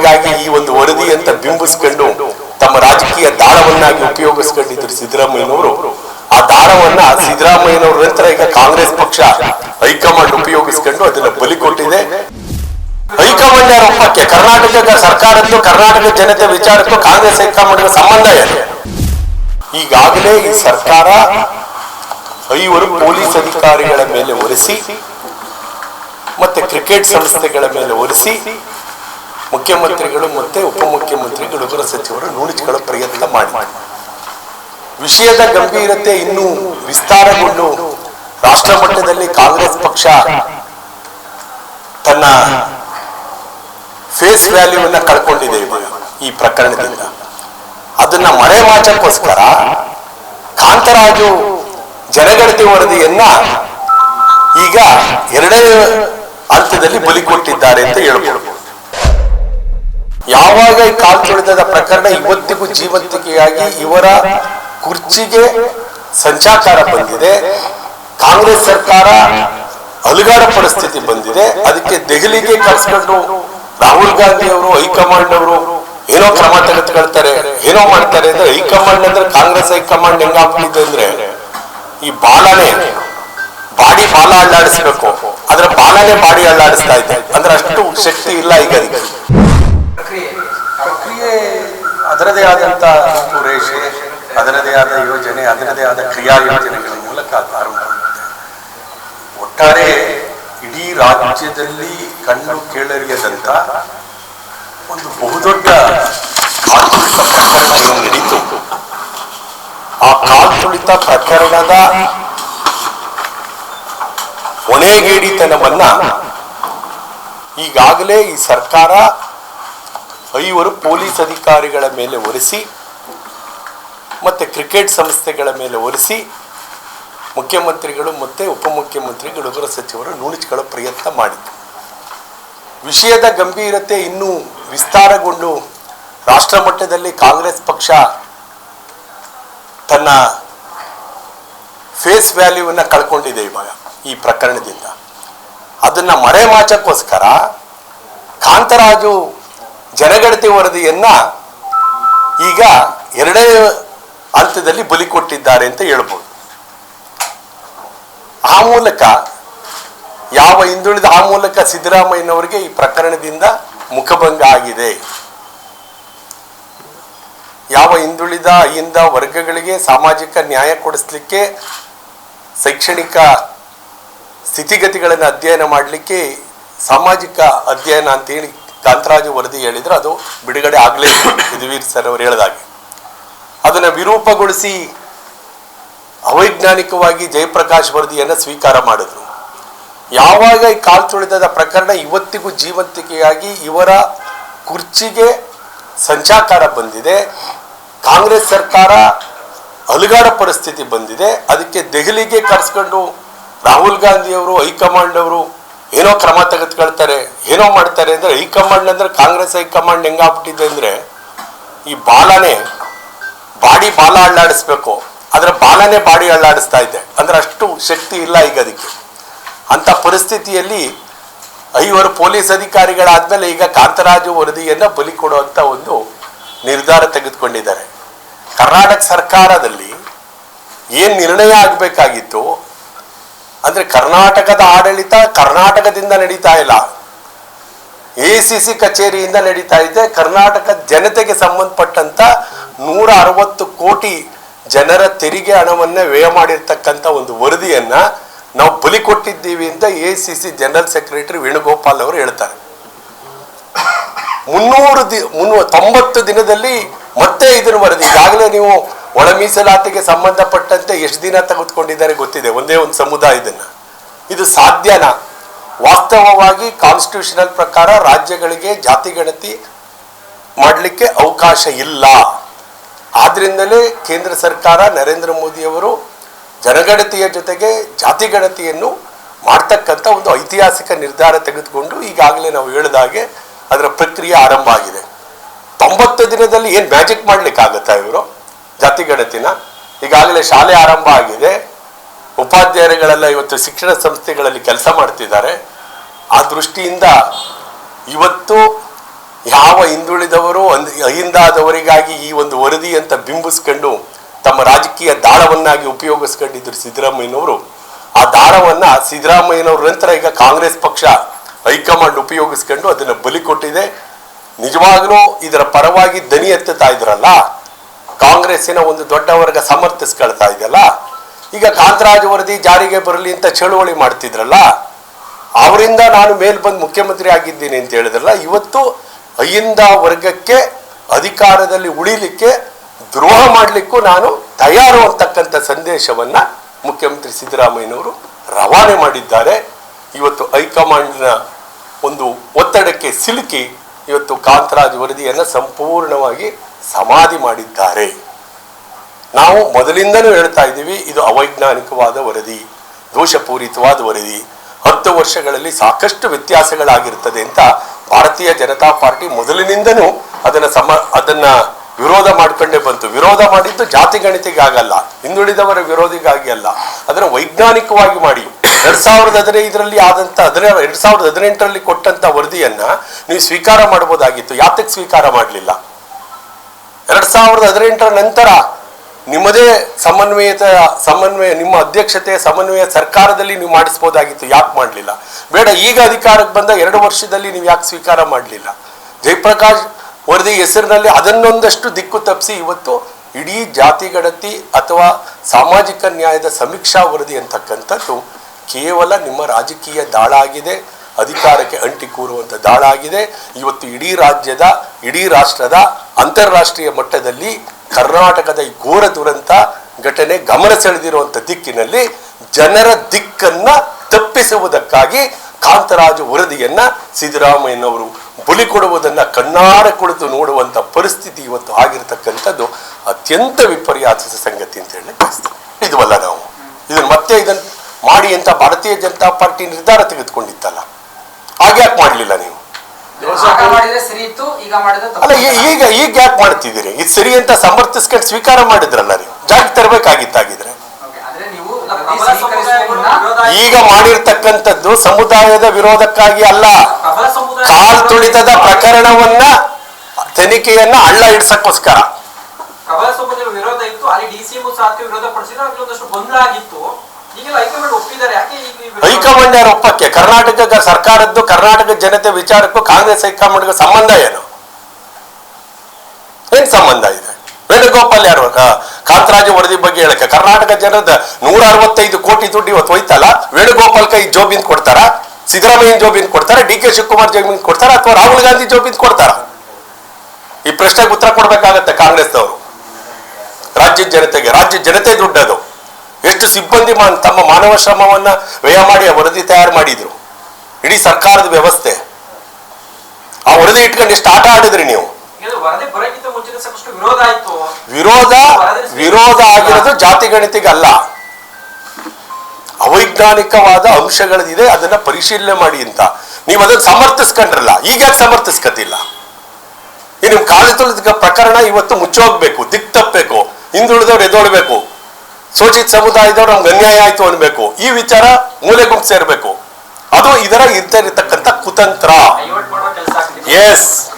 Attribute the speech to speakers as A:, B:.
A: ಚುನಾವಣೆಗಾಗಿ ಈ ಒಂದು ವರದಿ ಅಂತ ಬಿಂಬಿಸ್ಕೊಂಡು ತಮ್ಮ ರಾಜಕೀಯ ದಾಳವನ್ನಾಗಿ ಉಪಯೋಗಿಸ್ಕೊಂಡಿದ್ರು ಸಿದ್ದರಾಮಯ್ಯನವರು. ಆ ದಾಳವನ್ನ ಸಿದ್ದರಾಮಯ್ಯನವರ ನಂತರ ಈಗ ಕಾಂಗ್ರೆಸ್ ಪಕ್ಷ ಹೈಕಮಾಂಡ್ ಉಪಯೋಗಿಸ್ಕೊಂಡು ಅದನ್ನ ಬಲಿ ಕೊಟ್ಟಿದೆ. ಹೈಕಮಾಂಡ್ ಯಾರ ಒಪ್ಪಕ್ಕೆ ಕರ್ನಾಟಕದ ಸರ್ಕಾರದ್ದು, ಕರ್ನಾಟಕ ಜನತೆ ವಿಚಾರಕ್ಕೂ ಕಾಂಗ್ರೆಸ್ ಹೈಕಮಾಂಡ್ ಸಂಬಂಧ ಇದೆ ಈಗಾಗಲೇ ಈ ಸರ್ಕಾರ ಐವರು ಪೊಲೀಸ್ ಅಧಿಕಾರಿಗಳ ಮೇಲೆ ಒರೆಸಿ, ಮತ್ತೆ ಕ್ರಿಕೆಟ್ ಸಂಸ್ಥೆಗಳ ಮೇಲೆ ಒರೆಸಿ ಮುಖ್ಯಮಂತ್ರಿಗಳು ಮತ್ತೆ ಉಪಮುಖ್ಯಮಂತ್ರಿಗಳು ಗೃಹ ಸಚಿವರು ನುಣುಚಿಕೊಳ್ಳೋ ಪ್ರಯತ್ನ ಮಾಡಿ. ವಿಷಯದ ಗಂಭೀರತೆ ಇನ್ನೂ ವಿಸ್ತಾರಗೊಂಡು ರಾಷ್ಟ್ರ ಮಟ್ಟದಲ್ಲಿ ಕಾಂಗ್ರೆಸ್ ಪಕ್ಷ ತನ್ನ ಫೇಸ್ ವ್ಯಾಲ್ಯೂವನ್ನ ಕಳ್ಕೊಂಡಿದೆ ಈ ಪ್ರಕರಣದಿಂದ. ಅದನ್ನ ಮರೆಮಾಚಕ್ಕೋಸ್ಕರ ಕಾಂತರಾಜು ಜನಗಣತಿ ವರದಿಯನ್ನ ಈಗ ಎರಡನೇ ಹಂತದಲ್ಲಿ ಬಲಿ ಕೊಟ್ಟಿದ್ದಾರೆ ಅಂತ ಹೇಳ್ಬೋದು. ಯಾವಾಗ ಈ ಕಾಲ್ತುಳಿತದ ಪ್ರಕರಣ ಇವತ್ತಿಗೂ ಜೀವಂತಿಕೆಯಾಗಿ ಇವರ ಕುರ್ಚಿಗೆ ಸಂಚಾಕಾರ ಬಂದಿದೆ, ಕಾಂಗ್ರೆಸ್ ಸರ್ಕಾರ ಅಲುಗಾಡ ಪರಿಸ್ಥಿತಿ ಬಂದಿದೆ, ಅದಕ್ಕೆ ದೆಹಲಿಗೆ ಕಳ್ಸ್ಕೊಂಡು ರಾಹುಲ್ ಗಾಂಧಿ ಅವರು, ಹೈಕಮಾಂಡ್ ಅವರು ಏನೋ ಕ್ರಮ ತೆಗೆದುಕೊಳ್ತಾರೆ, ಏನೋ ಮಾಡ್ತಾರೆ ಅಂದ್ರೆ ಹೈಕಮಾಂಡ್ ಅಂದ್ರೆ ಕಾಂಗ್ರೆಸ್ ಹೈಕಮಾಂಡ್ ಹೆಂಗಾಗ್ಬಿಟ್ಟಿದೆ ಅಂದ್ರೆ ಈ ಬಾಲನೇ, ಬಾಡಿ ಬಾಲ ಅಲ್ಲಾಡಿಸ್ಬೇಕು, ಆದ್ರೆ ಬಾಲನೆ ಬಾಡಿ ಅಲ್ಲಾಡಿಸ್ತಾ ಇದೆ, ಅಂದ್ರೆ ಅಷ್ಟು ಶಕ್ತಿ ಇಲ್ಲ ಈಗ ಅದಕ್ಕೆ.
B: ಅದರದೇ ಆದಂಥ ರೂಪುರೇಷೆ ಅದರದೇ ಆದ ಯೋಜನೆ, ಅದರದೇ ಆದ ಕ್ರಿಯಾ ಯೋಜನೆಗಳ ಮೂಲಕ ಆರಂಭ ಒಟ್ಟಾರೆ ಇಡೀ ರಾಜ್ಯದಲ್ಲಿ ಕಣ್ಣು ಕೇಳರಿಯದಂತ ಒಂದು ಬಹುದೊಡ್ಡ ಕಾಲ್ತುಳಿತ ಪ್ರಕರಣ ನಡೀತು
A: ಆ ಕಾಲ್ತುಳಿತ ಪ್ರಕರಣದ ಹೊಣೆಗೇಡಿತನವನ್ನ ಈಗಾಗಲೇ ಈ ಸರ್ಕಾರ ಐವರು ಪೊಲೀಸ್ ಅಧಿಕಾರಿಗಳ ಮೇಲೆ ಒರೆಸಿ, ಮತ್ತೆ ಕ್ರಿಕೆಟ್ ಸಂಸ್ಥೆಗಳ ಮೇಲೆ ಒರೆಸಿ, ಮುಖ್ಯಮಂತ್ರಿಗಳು ಮತ್ತೆ ಉಪಮುಖ್ಯಮಂತ್ರಿಗಳು ಗೃಹ ಸಚಿವರು ನುಣುಚಿಕೊಳ್ಳೋ ಪ್ರಯತ್ನ ಮಾಡಿತು ವಿಷಯದ ಗಂಭೀರತೆ ಇನ್ನೂ ವಿಸ್ತಾರಗೊಂಡು ರಾಷ್ಟ್ರ ಮಟ್ಟದಲ್ಲಿ ಕಾಂಗ್ರೆಸ್ ಪಕ್ಷ ತನ್ನ ಫೇಸ್ ವ್ಯಾಲ್ಯೂವನ್ನು ಕಳ್ಕೊಂಡಿದೆ ಇವಾಗ ಈ ಪ್ರಕರಣದಿಂದ. ಅದನ್ನು ಮರೆಮಾಚಕ್ಕೋಸ್ಕರ ಕಾಂತರಾಜು ಜನಗಣತಿ ವರದಿಯನ್ನ ಈಗ ಎರಡೇ ಹಂತದಲ್ಲಿ ಬಲಿ ಕೊಟ್ಟಿದ್ದಾರೆ ಅಂತ ಹೇಳ್ಬೋದು. ಆ ಮೂಲಕ ಯಾವ ಹಿಂದುಳಿದ ಆ ಮೂಲಕ ಸಿದ್ದರಾಮಯ್ಯನವರಿಗೆ ಈ ಪ್ರಕರಣದಿಂದ ಮುಖಭಂಗ ಆಗಿದೆ. ಯಾವ ಹಿಂದುಳಿದ ಅಹಿಂದ ವರ್ಗಗಳಿಗೆ ಸಾಮಾಜಿಕ ನ್ಯಾಯ ಕೊಡಿಸ್ಲಿಕ್ಕೆ ಶೈಕ್ಷಣಿಕ ಸ್ಥಿತಿಗತಿಗಳನ್ನು ಅಧ್ಯಯನ ಮಾಡಲಿಕ್ಕೆ ಸಾಮಾಜಿಕ ಅಧ್ಯಯನ ಅಂತೇಳಿ ಕಾಂತರಾಜು ವರದಿ ಹೇಳಿದ್ರೆ ಅದು ಬಿಡುಗಡೆ ಆಗಲೇ ಯದುವೀರ್ ಸರ್ ಅವರು ಹೇಳಿದಾಗೆ. ಅದನ್ನು ವಿರೂಪಗೊಳಿಸಿ ಅವೈಜ್ಞಾನಿಕವಾಗಿ ಜಯಪ್ರಕಾಶ್ ವರದಿಯನ್ನು ಸ್ವೀಕಾರ ಮಾಡಿದ್ರು. ಯಾವಾಗ ಈ ಕಾಲ್ತುಳಿತದ ಪ್ರಕರಣ ಇವತ್ತಿಗೂ ಜೀವಂತಿಕೆಯಾಗಿ ಇವರ ಕುರ್ಚಿಗೆ ಸಂಚಾಕಾರ ಬಂದಿದೆ, ಕಾಂಗ್ರೆಸ್ ಸರ್ಕಾರ ಅಲುಗಾಡ ಪರಿಸ್ಥಿತಿ ಬಂದಿದೆ, ಅದಕ್ಕೆ ದೆಹಲಿಗೆ ಕರೆಸ್ಕೊಂಡು ರಾಹುಲ್ ಗಾಂಧಿಯವರು, ಹೈಕಮಾಂಡ್ ಅವರು ಏನೋ ಕ್ರಮ ತೆಗೆದುಕೊಳ್ತಾರೆ, ಏನೋ ಮಾಡ್ತಾರೆ ಅಂದರೆ ಹೈಕಮಾಂಡ್ ಅಂದರೆ ಕಾಂಗ್ರೆಸ್ ಹೈಕಮಾಂಡ್ ಹೆಂಗಾಗ್ಬಿಟ್ಟಿದೆ ಅಂದರೆ ಈ ಬಾಲನೇ ಬಾಡಿ ಬಾಲ ಅಳ್ಳಾಡಿಸ್ಬೇಕು. ಆದರೆ ಬಾಲನೇ ಬಾಡಿ ಅಳ್ಳಾಡಿಸ್ತಾ ಇದೆ. ಅಂದ್ರೆ ಅಷ್ಟು ಶಕ್ತಿ ಇಲ್ಲ ಈಗ ಅದಕ್ಕೆ. ಅಂಥ ಪರಿಸ್ಥಿತಿಯಲ್ಲಿ ಐವರು ಪೊಲೀಸ್ ಅಧಿಕಾರಿಗಳಾದಮೇಲೆ ಈಗ ಕಾಂತರಾಜು ವರದಿಯನ್ನು ಬಲಿ ಕೊಡುವಂಥ ಒಂದು ನಿರ್ಧಾರ ತೆಗೆದುಕೊಂಡಿದ್ದಾರೆ. ಕರ್ನಾಟಕ ಸರ್ಕಾರದಲ್ಲಿ ಏನು ನಿರ್ಣಯ ಆಗಬೇಕಾಗಿತ್ತು ಅಂದ್ರೆ ಕರ್ನಾಟಕದ ಆಡಳಿತ ಕರ್ನಾಟಕದಿಂದ ನಡೀತಾ ಇಲ್ಲ. ಎ ಸಿ ಸಿ ಕಚೇರಿಯಿಂದ ನಡೀತಾ ಇದೆ. ಕರ್ನಾಟಕ ಜನತೆಗೆ ಸಂಬಂಧಪಟ್ಟಂತ ನೂರ ಅರವತ್ತು ಕೋಟಿ ಜನರ ತೆರಿಗೆ ಹಣವನ್ನ ವ್ಯಯ ಮಾಡಿರ್ತಕ್ಕಂಥ ಒಂದು ವರದಿಯನ್ನ ನಾವು ಬಲಿ ಕೊಟ್ಟಿದ್ದೀವಿ ಅಂತ A C C general secretary Venugopal ಅವರು ಹೇಳ್ತಾರೆ. ಮುನ್ನೂರು ದಿ ಮುನ್ನೂ ತೊಂಬತ್ತು ದಿನದಲ್ಲಿ ಮತ್ತೆ ಇದನ್ನು ವರದಿ. ಈಗಾಗಲೇ ನೀವು ಒಳ ಮೀಸಲಾತಿಗೆ ಸಂಬಂಧಪಟ್ಟಂತೆ ಎಷ್ಟು ದಿನ ತೆಗೆದುಕೊಂಡಿದ್ದಾರೆ ಗೊತ್ತಿದೆ. ಒಂದೇ ಒಂದು ಸಮುದಾಯದನ್ನ ಇದು ಸಾಧ್ಯನಾ? ವಾಸ್ತವವಾಗಿ ಕಾನ್ಸ್ಟಿಟ್ಯೂಷನಲ್ ಪ್ರಕಾರ ರಾಜ್ಯಗಳಿಗೆ ಜಾತಿ ಗಣತಿ ಮಾಡಲಿಕ್ಕೆ ಅವಕಾಶ ಇಲ್ಲ. ಆದ್ರಿಂದಲೇ ಕೇಂದ್ರ ಸರ್ಕಾರ ನರೇಂದ್ರ ಮೋದಿಯವರು ಜನಗಣತಿಯ ಜೊತೆಗೆ ಜಾತಿ ಗಣತಿಯನ್ನು ಮಾಡ್ತಕ್ಕಂಥ ಒಂದು ಐತಿಹಾಸಿಕ ನಿರ್ಧಾರ ತೆಗೆದುಕೊಂಡು ಈಗಾಗಲೇ ನಾವು ಹೇಳಿದ ಹಾಗೆ ಅದರ ಪ್ರಕ್ರಿಯೆ ಆರಂಭ ಆಗಿದೆ. ತೊಂಬತ್ತು ದಿನದಲ್ಲಿ ಏನು ಮ್ಯಾಜಿಕ್ ಮಾಡಲಿಕ್ಕಾಗತ್ತಾ ಇವರು? ಜಾತಿ ಗಣತಿನ ಈಗಾಗಲೇ ಶಾಲೆ ಆರಂಭ ಆಗಿದೆ. ಉಪಾಧ್ಯಾಯರುಗಳೆಲ್ಲ ಇವತ್ತು ಶಿಕ್ಷಣ ಸಂಸ್ಥೆಗಳಲ್ಲಿ ಕೆಲಸ ಮಾಡ್ತಿದ್ದಾರೆ. ಆ ದೃಷ್ಟಿಯಿಂದ ಇವತ್ತು ಯಾವ ಹಿಂದುಳಿದವರು ಅಹಿಂದಾದವರಿಗಾಗಿ ಈ ಒಂದು ವರದಿ ಅಂತ ಬಿಂಬಿಸ್ಕೊಂಡು ತಮ್ಮ ರಾಜಕೀಯ ದಾಳವನ್ನಾಗಿ ಉಪಯೋಗಿಸ್ಕೊಂಡಿದ್ರು ಸಿದ್ದರಾಮಯ್ಯನವರು, ಆ ದಾಳವನ್ನ ಸಿದ್ದರಾಮಯ್ಯನವ್ರ ನಂತರ ಈಗ ಕಾಂಗ್ರೆಸ್ ಪಕ್ಷ ಹೈಕಮಾಂಡ್ ಉಪಯೋಗಿಸ್ಕೊಂಡು ಅದನ್ನು ಬಲಿ ಕೊಟ್ಟಿದೆ. ನಿಜವಾಗ್ಲೂ ಇದರ ಪರವಾಗಿ ದನಿ ಎತ್ತುತ್ತಾ ಇದ್ರಲ್ಲ ಕಾಂಗ್ರೆಸ್ಸಿನ ಒಂದು ದೊಡ್ಡ ವರ್ಗ ಸಮರ್ಥಿಸ್ಕೊಳ್ತಾ ಇದೆಯಲ್ಲ? ಈಗ ಕಾಂತರಾಜ್ ವರದಿ ಜಾರಿಗೆ ಬರಲಿ ಅಂತ ಚಳುವಳಿ ಮಾಡ್ತಿದ್ರಲ್ಲ, ಅವರಿಂದ ನಾನು ಮೇಲ್ ಬಂದು ಮುಖ್ಯಮಂತ್ರಿ ಆಗಿದ್ದೀನಿ ಅಂತ ಹೇಳಿದ್ರಲ್ಲ, ಇವತ್ತು ಅಹಿಂದ ವರ್ಗಕ್ಕೆ, ಅಧಿಕಾರದಲ್ಲಿ ಉಳಿಲಿಕ್ಕೆ, ದ್ರೋಹ ಮಾಡಲಿಕ್ಕೂ ನಾನು ತಯಾರು ಅಂತಕ್ಕಂಥ ಸಂದೇಶವನ್ನ ಮುಖ್ಯಮಂತ್ರಿ ಸಿದ್ದರಾಮಯ್ಯನವರು ರವಾನೆ ಮಾಡಿದ್ದಾರೆ. ಇವತ್ತು ಹೈಕಮಾಂಡ್ನ ಒಂದು ಒತ್ತಡಕ್ಕೆ ಸಿಲುಕಿ ಇವತ್ತು ಕಾಂತರಾಜ್ ವರದಿಯನ್ನು ಸಂಪೂರ್ಣವಾಗಿ ಸಮಾಧಿ ಮಾಡಿದ್ದಾರೆ. ನಾವು ಮೊದಲಿಂದನೂ ಹೇಳ್ತಾ ಇದ್ದೀವಿ, ಇದು ಅವೈಜ್ಞಾನಿಕವಾದ ವರದಿ, ದೋಷಪೂರಿತವಾದ ವರದಿ. ಹತ್ತು ವರ್ಷಗಳಲ್ಲಿ ಸಾಕಷ್ಟು ವ್ಯತ್ಯಾಸಗಳಾಗಿರ್ತದೆ ಅಂತ ಭಾರತೀಯ ಜನತಾ ಪಾರ್ಟಿ ಮೊದಲಿನಿಂದನೂ ಅದನ್ನು ಸಮ, ಅದನ್ನ ವಿರೋಧ ಮಾಡ್ಕೊಂಡೇ ಬಂತು. ವಿರೋಧ ಮಾಡಿದ್ದು ಜಾತಿ ಗಣಿತಿಗಾಗಲ್ಲ ಹಿಂದುಳಿದವರ ವಿರೋಧಿಗಾಗಿ ಅಲ್ಲ. ಅದನ್ನು ವೈಜ್ಞಾನಿಕವಾಗಿ ಮಾಡಿ. ಎರಡ್ ಸಾವಿರದ ಹದಿನೈದರಲ್ಲಿ ಆದಂತ ಹದಿನ, ಎರಡ್ ಸಾವಿರದ ಹದಿನೆಂಟರಲ್ಲಿ ಕೊಟ್ಟಂತ ವರದಿಯನ್ನ ನೀವು ಸ್ವೀಕಾರ ಮಾಡಬಹುದಾಗಿತ್ತು. ಯಾತಕ್ಕೆ ಸ್ವೀಕಾರ ಮಾಡಲಿಲ್ಲ? ಎರಡ್ ಸಾವಿರದ ಹದಿನೆಂಟರ ನಂತರ ನಿಮ್ಮದೇ ಸಮನ್ವಯತ, ಸಮನ್ವಯ, ನಿಮ್ಮ ಅಧ್ಯಕ್ಷತೆ, ಸಮನ್ವಯ ಸರ್ಕಾರದಲ್ಲಿ ನೀವು ಮಾಡಿಸ್ಬೋದಾಗಿತ್ತು. ಯಾಕೆ ಮಾಡಲಿಲ್ಲ? ಬೇಡ, ಈಗ ಅಧಿಕಾರಕ್ಕೆ ಬಂದ ಎರಡು ವರ್ಷದಲ್ಲಿ ನೀವು ಯಾಕೆ ಸ್ವೀಕಾರ ಮಾಡಲಿಲ್ಲ? ಜಯಪ್ರಕಾಶ್ ವರದಿ ಹೆಸರಿನಲ್ಲಿ ಅದನ್ನೊಂದಷ್ಟು ದಿಕ್ಕು ತಪ್ಪಿಸಿ ಇವತ್ತು ಇಡೀ ಜಾತಿ ಗಣತಿ ಅಥವಾ ಸಾಮಾಜಿಕ ನ್ಯಾಯದ ಸಮೀಕ್ಷಾ ವರದಿ ಅಂತಕ್ಕಂಥದ್ದು ಕೇವಲ ನಿಮ್ಮ ರಾಜಕೀಯ ದಾಳ ಆಗಿದೆ, ಅಧಿಕಾರಕ್ಕೆ ಅಂಟಿ ಕೂರುವಂಥ ದಾಳ ಆಗಿದೆ. ಇವತ್ತು ಇಡೀ ರಾಜ್ಯದ, ಇಡೀ ರಾಷ್ಟ್ರದ ಅಂತಾರಾಷ್ಟ್ರೀಯ ಮಟ್ಟದಲ್ಲಿ ಕರ್ನಾಟಕದ ಈ ಘೋರ ದುರಂತ ಘಟನೆ ಗಮನ ಸೆಳೆದಿರುವಂಥ ದಿಕ್ಕಿನಲ್ಲಿ ಜನರ ದಿಕ್ಕನ್ನ ತಪ್ಪಿಸುವುದಕ್ಕಾಗಿ ಕಾಂತರಾಜ ವರದಿಯನ್ನ ಸಿದ್ದರಾಮಯ್ಯನವರು ಬಲಿ ಕೊಡುವುದನ್ನ ಕಣ್ಣಾರ ಕುಳಿತು ನೋಡುವಂತ ಪರಿಸ್ಥಿತಿ ಇವತ್ತು ಆಗಿರತಕ್ಕಂಥದ್ದು ಅತ್ಯಂತ ವಿಪರ್ಯಾಸದ ಸಂಗತಿ ಅಂತ ಹೇಳಿ ಇದ್ವಲ್ಲ ನಾವು. ಇದನ್ನು ಮತ್ತೆ ಇದನ್ನ ಮಾಡಿ ಅಂತ ಭಾರತೀಯ ಜನತಾ ಪಾರ್ಟಿ ನಿರ್ಧಾರ ತೆಗೆದುಕೊಂಡಿತ್ತಲ್ಲ ಹಾಗ್ಯಾಕೆ ಮಾಡಲಿಲ್ಲ ನೀವು. ಅಲ್ಲ ಈಗ ಈಗ ಯಾಕೆ ಮಾಡ್ತಿದ್ದೀರಿ? ಇದು ಸರಿ ಅಂತ ಸಮರ್ಥಿಸ್ಕೊಂಡು ಸ್ವೀಕಾರ ಮಾಡಿದ್ರಲ್ಲ ನೀವು? ಜಾಗ ತರಬೇಕಾಗಿತ್ತಾಗಿದ್ರೆ? ಈಗ ಮಾಡಿರ್ತಕ್ಕಂಥದ್ದು ಸಮುದಾಯದ ವಿರೋಧಕ್ಕಾಗಿ ಅಲ್ಲ.
C: ಕಾರ್
A: ಕಾಲ್ ತುಳಿತದ ಪ್ರಕರಣವನ್ನ ತನಿಖೆಯನ್ನ ಹಳ್ಳ ಇಡ್ಸಕ್ಕೋಸ್ಕರ
C: ವಿರೋಧ ಇತ್ತು ಅಲ್ಲಿ ಡಿಸಿಎಂ ವಿರೋಧ ಪಡಿಸಿದ್ರೆ ಗೊಂದಲ ಆಗಿತ್ತು. ಈಗೆಲ್ಲ ಹೈಕಮಾಂಡ್
A: ಹೈಕಮಾಂಡ್ ಯಾರ ಒಪ್ಪಕ್ಕೆ ಕರ್ನಾಟಕ ಸರ್ಕಾರದ್ದು ಕರ್ನಾಟಕ ಜನತೆ ವಿಚಾರಕ್ಕೂ ಕಾಂಗ್ರೆಸ್ ಹೈಕಮಾಂಡ್ಗೆ ಸಂಬಂಧ ಏನು? ಏನ್ ಸಂಬಂಧ ಇದೆ? ವೇಣುಗೋಪಾಲ್ ಯಾರು ಕಾಂತರಾಜ ವರದಿ ಬಗ್ಗೆ ಹೇಳಕ್ಕೆ. ಕರ್ನಾಟಕ ಜನದ ನೂರ ಅರವತ್ತೈದು ಕೋಟಿ ದುಡ್ಡು ಇವತ್ತು ಹೋಯ್ತಲ್ಲ? ವೇಣುಗೋಪಾಲ್ ಕೈ ಜೋಬಿಂದ್ ಕೊಡ್ತಾರ? ಸಿದ್ದರಾಮಯ್ಯ ಜೋಬಿಂದ ಕೊಡ್ತಾರ? ಡಿ ಕೆ ಶಿವಕುಮಾರ್ ಜೋಬಿಂದ ಕೊಡ್ತಾರ? ಅಥವಾ ರಾಹುಲ್ ಗಾಂಧಿ ಜೋಬಿಂದ್ ಕೊಡ್ತಾರ? ಈ ಪ್ರಶ್ನೆಗೆ ಉತ್ತರ ಕೊಡ್ಬೇಕಾಗತ್ತೆ ಕಾಂಗ್ರೆಸ್ನವರು. ರಾಜ್ಯದ ಜನತೆಗೆ ರಾಜ್ಯ ಜನತೆ ದುಡ್ಡದು. ಎಷ್ಟು ಸಿಬ್ಬಂದಿ ಮಾ ತಮ್ಮ ಮಾನವ ಶ್ರಮವನ್ನ ವ್ಯಯ ಮಾಡಿ ಆ ವರದಿ ತಯಾರು ಮಾಡಿದ್ರು. ಇಡೀ ಸರ್ಕಾರದ ವ್ಯವಸ್ಥೆ. ಆ ವರದಿ ಇಟ್ಕೊಂಡು ಎಷ್ಟು ಆಟ ಆಡಿದ್ರಿ ನೀವು.
C: ವಿರೋಧ
A: ವಿರೋಧ ಆಗಿರೋದು ಜಾತಿ ಗಣಿತಿಗಲ್ಲ. ಅವೈಜ್ಞಾನಿಕವಾದ ಅಂಶಗಳಿದೆ ಅದನ್ನ ಪರಿಶೀಲನೆ ಮಾಡಿ ಅಂತ. ನೀವು ಅದನ್ನ ಸಮರ್ಥಿಸ್ಕೊಂಡ್ರಲ್ಲ ಈಗ ಸಮರ್ಥಿಸ್ಕತಿಲ್ಲ? ಈ ನಿಮ್ ಕಾಲು ತುಳಿದ ಪ್ರಕರಣ ಇವತ್ತು ಮುಚ್ಚೋಗ್ಬೇಕು ದಿಕ್ ತಪ್ಪಬೇಕು ಹಿಂದುಳಿದವ್ರು ಎದೋಳ್ಬೇಕು. ಶೋಷಿತ ಸಮುದಾಯದವ್ರು ನಮ್ಗೆ ಅನ್ಯಾಯ ಆಯ್ತು ಅನ್ಬೇಕು. ಈ ವಿಚಾರ ಮೂಲೆ ಗುಂಪು ಸೇರ್ಬೇಕು. ಅದು ಇದರ ಇರ್ತಕ್ಕಂಥ ಕುತಂತ್ರ. ಎಸ್